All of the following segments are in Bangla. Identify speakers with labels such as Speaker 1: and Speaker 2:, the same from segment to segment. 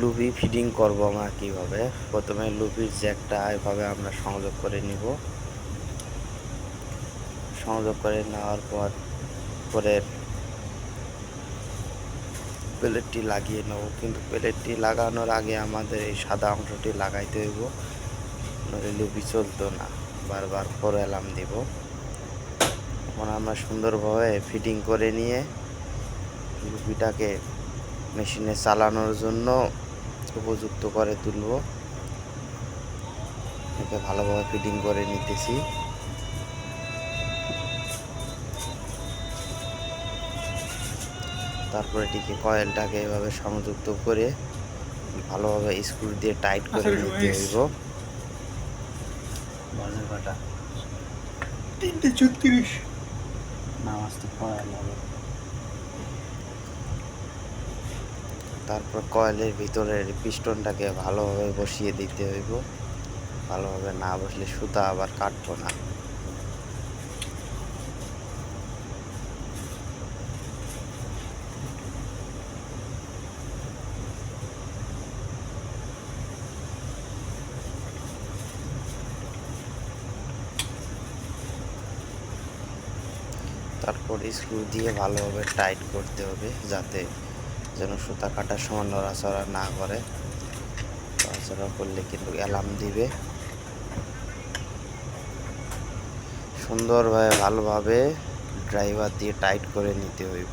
Speaker 1: লুবি ফিডিং করব আমরা কীভাবে? প্রথমে লুপির জ্যাকটা এভাবে আমরা সংযোগ করে নিব। সংযোগ করে নেওয়ার পর পরের প্লেটটি লাগিয়ে নেব। কিন্তু প্লেটটি লাগানোর আগে আমাদের এই সাদা অংশটি লাগাইতে হইব। নইলে লুপি চলতো না। বারবার ফোর অ্যালার্ম দিব। এখন আমরা সুন্দরভাবে ফিটিং করে নিয়ে লুপিটাকে মেশিনে চালানোর জন্য উপযুক্ত করে তুলব। একে ভালোভাবে ফিটিং করে নিতেছি। তারপরে এটিকে কয়েলটাকে এভাবে সংযুক্ত করে ভালোভাবে স্ক্রু দিয়ে টাইট করে
Speaker 2: আচ্ছা,
Speaker 1: নিতে হইব।
Speaker 3: কটা
Speaker 2: তিনটে ছত্রিশ।
Speaker 3: নামাজ তো পড়া লাগে।
Speaker 1: তারপর কয়েলের ভিতরের পিস্টনটাকে ভালোভাবে বসিয়ে দিতে হইব। ভালোভাবে না বসলে সুতা আবার কাটবো না। তারপর স্ক্রু দিয়ে ভালোভাবে টাইট করতে হবে যাতে যেন সুতা কাটার সময় নড়াচড়া না করে। নড়াচড়া করলে কিন্তু অ্যালার্ম দিবে। সুন্দরভাবে ভালোভাবে ড্রাইভার দিয়ে টাইট করে নিতে হইব।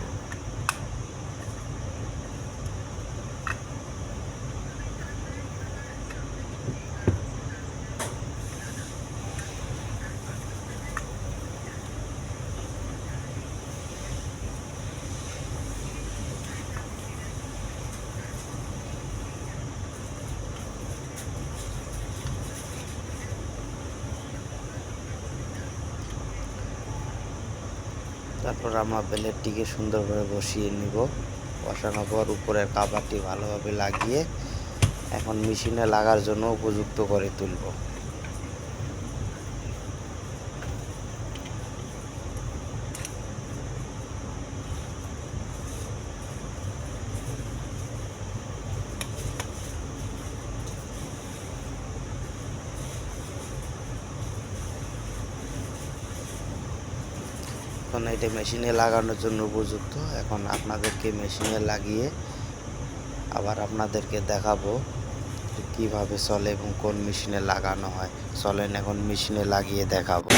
Speaker 1: তারপর আমরা ব্লেডটিকে সুন্দরভাবে বসিয়ে নিব। বসানোর পর উপরের কাভারটি ভালোভাবে লাগিয়ে এখন মেশিনে লাগার জন্য উপযুক্ত করে তুলব। এখন এটা মেশিনে লাগানোর জন্য উপযুক্ত। এখন আপনাদেরকে মেশিনে লাগিয়ে আবার আপনাদেরকে দেখাবো কীভাবে চলে এবং কোন মেশিনে লাগানো হয়। চলেন এখন মেশিনে লাগিয়ে দেখাবো।